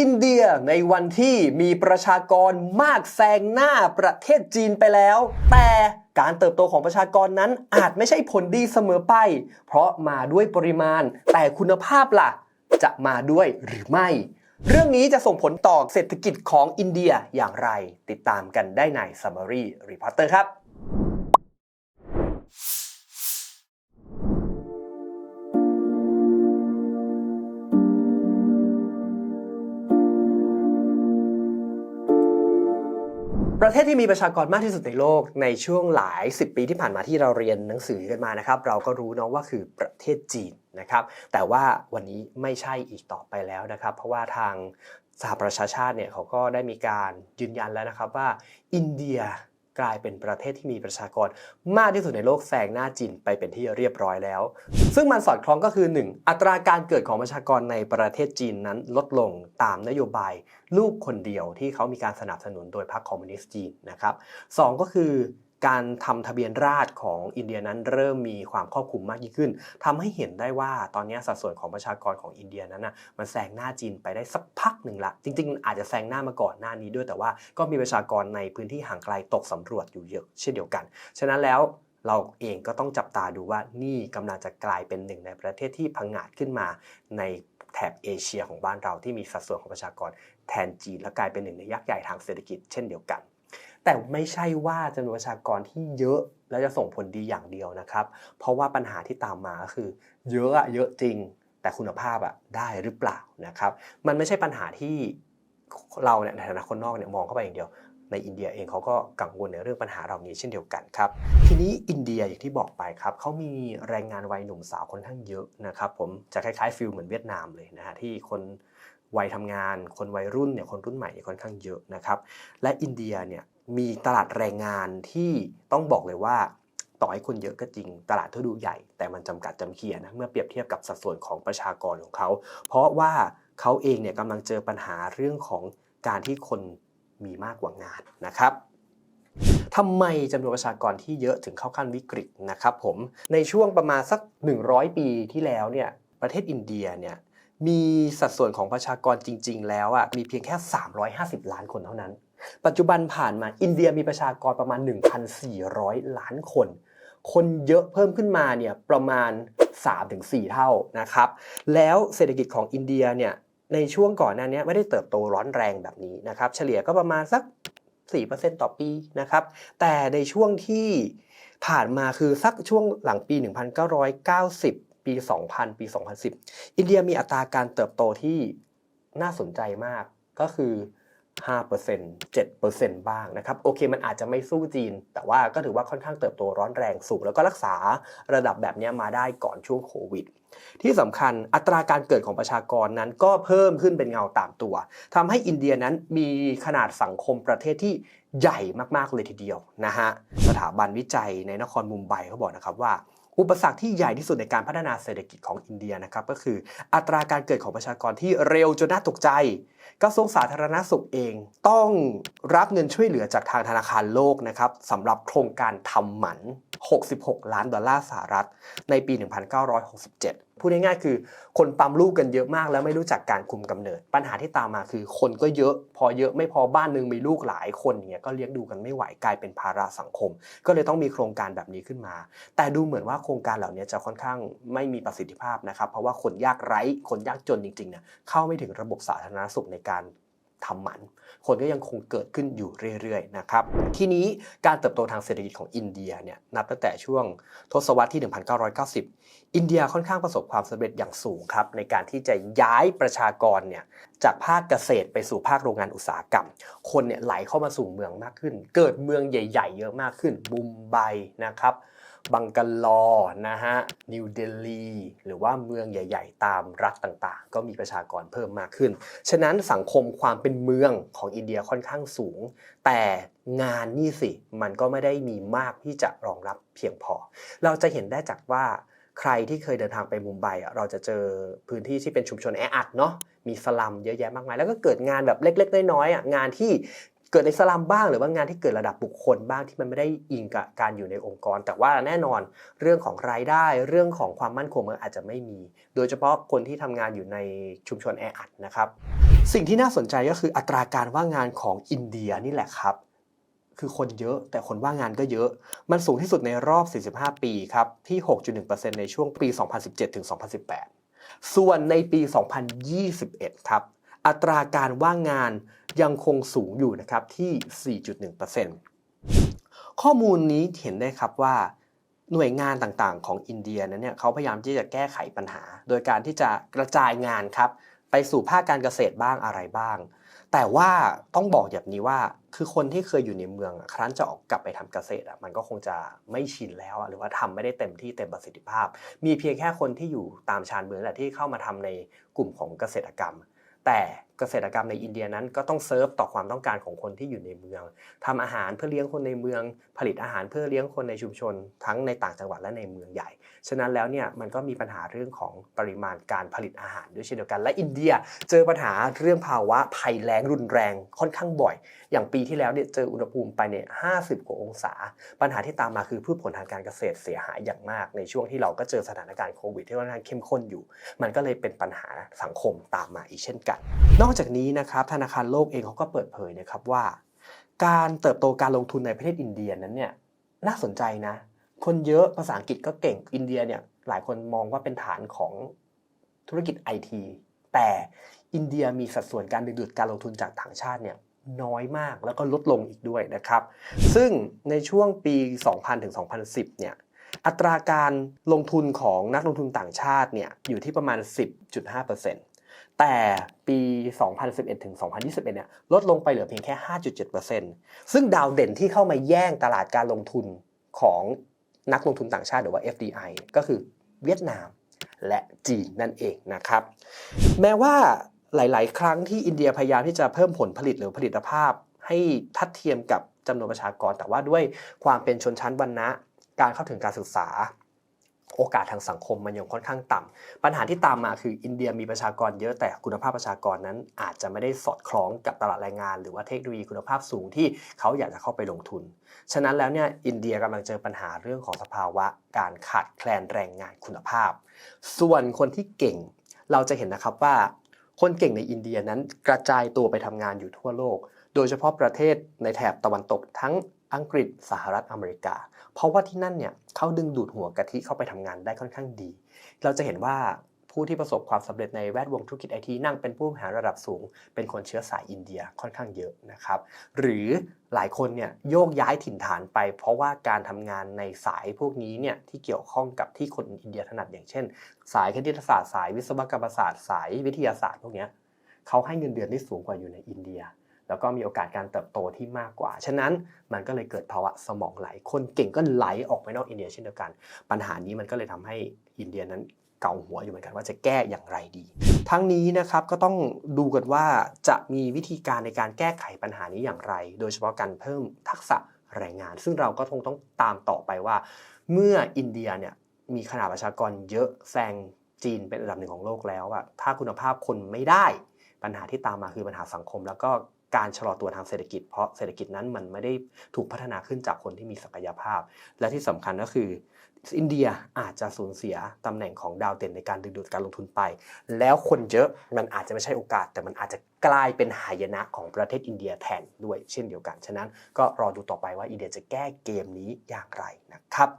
อินเดียในวันที่มีประชากรมากแซงหน้าประเทศจีนไปแล้ว แต่การเติบโตของประชากรนั้นอาจไม่ใช่ผลดีเสมอไป เพราะมาด้วยปริมาณ แต่คุณภาพล่ะ จะมาด้วยหรือไม่ เรื่องนี้จะส่งผลต่อเศรษฐกิจของอินเดียอย่างไร ติดตามกันได้ใน Summary Reporter ครับ ประเทศที่มีประชากรมากที่สุดในโลกในช่วงหลาย 10 ปีที่ผ่านมาที่เราเรียนหนังสือกันมานะครับ เราก็รู้เนาะว่าคือประเทศจีนนะครับ แต่ว่าวันนี้ไม่ใช่อีกต่อไปแล้วนะครับ เพราะว่าทางสหประชาชาติเนี่ยเขาก็ได้มีการยืนยันแล้วนะครับว่าอินเดีย กลายเป็นประเทศที่มีประชากรมากที่สุดในโลกแซงหน้าจีนไปเป็นที่เรียบร้อยแล้ว ซึ่งมันสอดคล้องก็คือ 1. อัตราการเกิดของประชากรในประเทศจีนนั้นลดลงตามนโยบายลูกคนเดียวที่เขามีการสนับสนุนโดยพรรคคอมมิวนิสต์จีนนะครับสองก็คือ การทำทะเบียนราษฎรของอินเดียนั้นเริ่มมีความครอบคลุมมากยิ่งขึ้นทำให้เห็นได้ว่าตอนนี้สัดส่วนของประชากรของอินเดียนั้นนะมันแซงหน้าจีนไปได้สักพักหนึ่งละ จริงๆ อาจจะแซงหน้ามาก่อนหน้านี้ด้วย แต่ว่าก็มีประชากรในพื้นที่ห่างไกลตกสำรวจอยู่เยอะเช่นเดียวกัน ฉะนั้นแล้วเราเองก็ต้องจับตาดูว่านี่กำลังจะกลายเป็นหนึ่งในประเทศที่พังงาดขึ้นมาในแถบเอเชียของบ้านเราที่มีสัดส่วนของประชากรแทนจีนและกลายเป็นหนึ่งในยักษ์ใหญ่ทางเศรษฐกิจเช่นเดียวกัน แต่ไม่ใช่ว่าจำนวนประชากรที่เยอะแล้วจะส่งผลดีอย่างเดียวนะครับ เพราะว่าปัญหาที่ตามมาก็คือ เยอะอะเยอะจริง แต่คุณภาพอะได้หรือเปล่านะครับ มันไม่ใช่ปัญหาที่เราเนี่ยในฐานะคนนอกเนี่ยมองเข้าไปอย่างเดียว ในอินเดียเองเขาก็กังวลในเรื่องปัญหาเหล่านี้เช่นเดียวกันครับ ทีนี้อินเดียอย่างที่บอกไปครับเขามีแรงงานวัยหนุ่มสาวค่อนข้างเยอะนะครับ ผมจะคล้ายๆฟิลเหมือนเวียดนามเลยนะฮะที่คนวัยทำงาน คนวัยรุ่นเนี่ยคนรุ่นใหม่เนี่ยค่อนข้างเยอะนะครับ และอินเดียเนี่ย มีตลาดแรงงานที่ต้องบอกเลยว่า ต่อให้คนเยอะก็จริง ตลาดที่ดูใหญ่ แต่มันจำกัดจำเคียนะเมื่อเปรียบเทียบกับสัดส่วนของประชากรของเขา เพราะว่าเขาเองเนี่ยกำลังเจอปัญหาเรื่องของการที่คนมีมากกว่างานนะครับทำไมจำนวนประชากรที่เยอะถึงเข้าขั้นวิกฤตนะครับผมในช่วงประมาณสัก 100 ปีที่แล้วเนี่ยประเทศอินเดียเนี่ยมีสัดส่วนของประชากรจริง ๆ แล้วอะมีเพียงแค่ 350 ล้านคนเท่านั้น ปัจจุบันผ่านมาอินเดียมีประชากรประมาณ 1,400 ล้านคน คนเยอะเพิ่มขึ้นมาเนี่ยประมาณ 3-4 เท่านะครับ แล้วเศรษฐกิจของอินเดียเนี่ยในช่วงก่อนหน้านี้ไม่ได้เติบโตร้อนแรงแบบนี้นะครับ เฉลี่ยก็ประมาณสัก 4%ต่อปีนะครับ แต่ในช่วงที่ผ่านมาคือสักช่วงหลังปี 1990 ปี 2000 ปี 2010 อินเดียมีอัตราการเติบโตที่น่าสนใจมากก็คือ 5% 7%บ้างนะครับโอเคมันอาจจะไม่สู้จีน แต่ว่าก็ถือว่าค่อนข้างเติบโตร้อนแรงสูง แล้วก็รักษาระดับแบบนี้มาได้ก่อนช่วงโควิด ที่สำคัญอัตราการเกิดของประชากรนั้นก็เพิ่มขึ้นเป็นเงาตามตัวทำให้อินเดียนั้นมีขนาดสังคมประเทศที่ใหญ่มากๆเลยทีเดียวนะฮะสถาบันวิจัยในนครมุมไบเขาบอกนะครับว่า อุปสรรคที่ใหญ่ที่สุดในการพัฒนาเศรษฐกิจของอินเดียนะครับก็คืออัตราการเกิดของประชากรที่เร็วจนน่าตกใจ กระทรวงสาธารณสุขเองต้องรับเงินช่วยเหลือจากทางธนาคารโลกนะครับสำหรับโครงการทำหมัน 66 ล้านดอลลาร์สหรัฐ ในปี 1967 พูดง่ายๆคือ คนปั๊มลูกกันเยอะมากแล้วไม่รู้จักการคุมกำเนิด ปัญหาที่ตามมาคือ คนก็เยอะ พอเยอะไม่พอบ้านหนึ่งมีลูกหลายคนอย่างเงี้ยก็เลี้ยงดูกันไม่ไหวกลายเป็นภาระสังคม ก็เลยต้องมีโครงการแบบนี้ขึ้นมา แต่ดูเหมือนว่าโครงการเหล่านี้จะค่อนข้างไม่มีประสิทธิภาพนะครับ เพราะว่าคนยากไร้คนยากจนจริงๆเนี่ยเข้าไม่ถึงระบบสาธารณสุขในการ ทำหมัน คนก็ยังคงเกิดขึ้นอยู่เรื่อยๆนะครับ ทีนี้การเติบโตทางเศรษฐกิจของอินเดียเนี่ยนับตั้งแต่ช่วงทศวรรษที่ 1990 อินเดียค่อนข้างประสบความสำเร็จอย่างสูงครับในการที่จะย้ายประชากรเนี่ยจากภาคเกษตรไปสู่ภาคโรงงานอุตสาหกรรม คนเนี่ยไหลเข้ามาสู่เมืองมากขึ้น เกิดเมืองใหญ่ ๆ เยอะมากขึ้นมุมไบนะครับ บังกาลอนะฮะนิวเดลีหรือว่าเมืองใหญ่ ๆ ตามรัฐต่างๆ ก็มีประชากรเพิ่มมากขึ้น ฉะนั้นสังคมความเป็นเมืองของอินเดียค่อนข้างสูง แต่งานนี่สิ มันก็ไม่ได้มีมากที่จะรองรับเพียงพอ เราจะเห็นได้จากว่าใครที่เคยเดินทางไปมุมไบเราจะเจอพื้นที่ที่เป็นชุมชนแออัดเนาะมีสลัมเยอะแยะมากมาย แล้วก็เกิดงานแบบเล็ก ๆ น้อยๆอะงานที่ กิดในสลัมบ้างหรือว่างานที่เกิดระดับบุคคลบ้างที่มันไม่ได้อิงกับการอยู่ในองค์กร แต่ว่าแน่นอนเรื่องของรายได้เรื่องของความมั่นคงมันอาจจะไม่มี โดยเฉพาะคนที่ทำงานอยู่ในชุมชนแออัดนะครับ สิ่งที่น่าสนใจก็คืออัตราการว่างงานของอินเดียนี่แหละครับ คือคนเยอะแต่คนว่างงานก็เยอะ มันสูงที่สุดในรอบ 45 ปีครับที่ 6.1%ในช่วงปี 2017ถึง2018 ส่วนในปี 2021 ครับ อัตราการว่างงานยังคงสูงอยู่นะครับที่ 4.1%ข้อมูลนี้เห็นได้ครับว่าหน่วยงานต่างๆ ของอินเดียนั้นเนี่ยเขาพยายามที่จะแก้ไขปัญหา โดยการที่จะกระจายงานครับ ไปสู่ภาคการเกษตรบ้างอะไรบ้าง แต่ว่าต้องบอกแบบนี้ว่าคือคนที่เคยอยู่ในเมืองครั้นจะออกกลับไปทำเกษตรอะมันก็คงจะไม่ชินแล้วหรือว่าทำไม่ได้เต็มที่เต็มประสิทธิภาพ มีเพียงแค่คนที่อยู่ตามชานเมืองแหละที่เข้ามาทำในกลุ่มของเกษตรกรรม แต่ เกษตรกรรมในอินเดียนั้นก็ต้องเซิร์ฟต่อความต้องการของคนที่อยู่ในเมืองทำอาหารเพื่อเลี้ยงคนในเมือง ผลิตอาหารเพื่อเลี้ยงคนในชุมชน ทั้งในต่างจังหวัดและในเมืองใหญ่ ฉะนั้นแล้วเนี่ยมันก็มีปัญหาเรื่องของปริมาณการผลิตอาหารด้วยเช่นเดียวกัน และอินเดียเจอปัญหาเรื่องภาวะภัยแล้งรุนแรงค่อนข้างบ่อย อย่างปีที่แล้วเนี่ยเจออุณหภูมิไปเนี่ย50กว่าองศา ปัญหาที่ตามมาคือพืชผลทางการเกษตรเสียหายอย่างมาก ในช่วงที่เราก็เจอสถานการณ์โควิดที่ค่อนข้างเข้มข้นอยู่ มันก็เลยเป็นปัญหาสังคมตามมาอีกเช่นกันนอกจากนี้นะครับธนาคารโลกเองเขาก็เปิดเผยนะครับว่า การเติบโตการลงทุนในประเทศอินเดียนั้นเนี่ยน่าสนใจนะ คนเยอะภาษาอังกฤษก็เก่งอินเดียเนี่ยหลายคนมองว่าเป็นฐานของธุรกิจไอทีแต่อินเดียมีสัดส่วนการดึงดูดการลงทุนจากต่างชาติเนี่ยน้อยมากแล้วก็ลดลงอีกด้วยนะครับ ซึ่งในช่วงปี 2000 ถึง 2010 เนี่ยอัตราการลงทุนของนักลงทุนต่างชาติเนี่ยอยู่ที่ประมาณ 10.5%แต่ปี 2011 ถึง 2021 เนี่ยลดลงไปเหลือเพียงแค่ 5.7%ซึ่งดาวเด่นที่เข้ามาแย่งตลาดการลงทุนของนักลงทุนต่างชาติหรือว่า FDI ก็คือเวียดนามและจีนนั่นเองนะครับ แม้ว่าหลาย ๆ ครั้งที่อินเดียพยายามที่จะเพิ่มผลผลิตหรือผลิตภาพ ให้ทัดเทียมกับจำนวนประชากร แต่ว่าด้วยความเป็นชนชั้นวรรณะ การเข้าถึงการศึกษา โอกาสทางสังคมมันยังค่อนข้างต่ำปัญหาที่ตามมาคืออินเดียมีประชากรเยอะแต่คุณภาพประชากรนั้น อาจจะไม่ได้สอดคล้องกับตลาดแรงงาน หรือว่าเทคโนโลยีคุณภาพสูงที่เขาอยากจะเข้าไปลงทุน ฉะนั้นแล้วเนี่ยอินเดียกำลังเจอปัญหาเรื่องของสภาวะ การขาดแคลนแรงงานคุณภาพ ส่วนคนที่เก่ง เราจะเห็นนะครับว่า คนเก่งในอินเดียนั้นกระจายตัวไปทำงานอยู่ทั่วโลก โดยเฉพาะประเทศในแถบตะวันตกทั้งอังกฤษสหรัฐอเมริกา เพราะว่าที่นั่นเนี่ยเขาดึงดูดหัวกะทิเข้าไปทำงานได้ค่อนข้างดี เราจะเห็นว่าผู้ที่ประสบความสำเร็จในแวดวงธุรกิจไอทีนั่งเป็นผู้บริหารระดับสูง เป็นคนเชื้อสายอินเดียค่อนข้างเยอะนะครับ หรือหลายคนเนี่ยโยกย้ายถิ่นฐานไป เพราะว่าการทำงานในสายพวกนี้เนี่ยที่เกี่ยวข้องกับที่คนอินเดียถนัดอย่างเช่น สายคณิตศาสตร์สายวิศวกรรมศาสตร์สายวิทยาศาสตร์พวกนี้เขาให้เงินเดือนที่สูงกว่าอยู่ในอินเดีย แล้วก็มีโอกาสการเติบโตที่มากกว่า ฉะนั้นมันก็เลยเกิดภาวะสมองไหล คนเก่งก็ไหลออกไปนอกอินเดียเช่นเดียวกัน ปัญหานี้มันก็เลยทำให้อินเดียนั้นเกาหัวอยู่เหมือนกันว่าจะแก้อย่างไรดี ทั้งนี้นะครับก็ต้องดูกันว่าจะมีวิธีการในการแก้ไขปัญหานี้อย่างไร โดยเฉพาะการเพิ่มทักษะแรงงาน ซึ่งเราก็คงต้องตามต่อไปว่า เมื่ออินเดียเนี่ยมีขนาดประชากรเยอะแซงจีนเป็นอันดับหนึ่งของโลกแล้วอะถ้าคุณภาพคนไม่ได้ ปัญหาที่ตามมาคือปัญหาสังคม แล้วก็ การชะลอตัวทางเศรษฐกิจ เพราะเศรษฐกิจนั้นมันไม่ได้ถูกพัฒนาขึ้นจากคนที่มีศักยภาพ และที่สำคัญก็คือ อินเดียอาจจะสูญเสียตำแหน่งของดาวเด่นในการดึงดูดการลงทุนไป แล้วคนเยอะมันอาจจะไม่ใช่โอกาส แต่มันอาจจะกลายเป็นหายนะของประเทศอินเดียแทนด้วยเช่นเดียวกัน ฉะนั้นก็รอดูต่อไปว่าอินเดียจะแก้เกมนี้อย่างไรนะครับ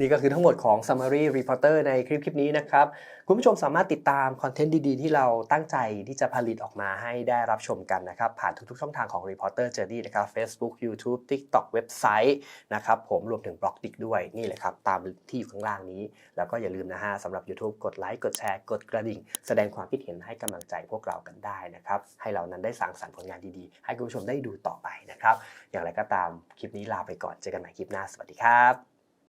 นี่ก็คือทั้งหมดของ Summary Reporter ในคลิปคลิปนี้นะครับ คุณผู้ชมสามารถติดตามคอนเทนต์ดีๆ ที่เราตั้งใจที่จะผลิตออกมาให้ได้รับชมกันนะครับ ผ่านทุกๆ ช่องทางของ Reporter Journey นะครับ Facebook YouTube TikTok เว็บไซต์นะครับผมรวมถึงบล็อกดิกด้วยนี่เลยครับ ตามที่อยู่ข้างล่างนี้ แล้วก็อย่าลืมนะฮะสำหรับ YouTube กดไลค์กดแชร์กดกระดิ่ง แสดงความคิดเห็นให้กำลังใจพวกเรากันได้นะครับให้เรานั้นได้สร้างสรรค์ผลงานดีๆ ให้คุณผู้ชมได้ดูต่อไปนะครับอย่างไรก็ตามคลิปนี้ลาไปก่อนเจอกันใหม่คลิปหน้าสวัสดีครับ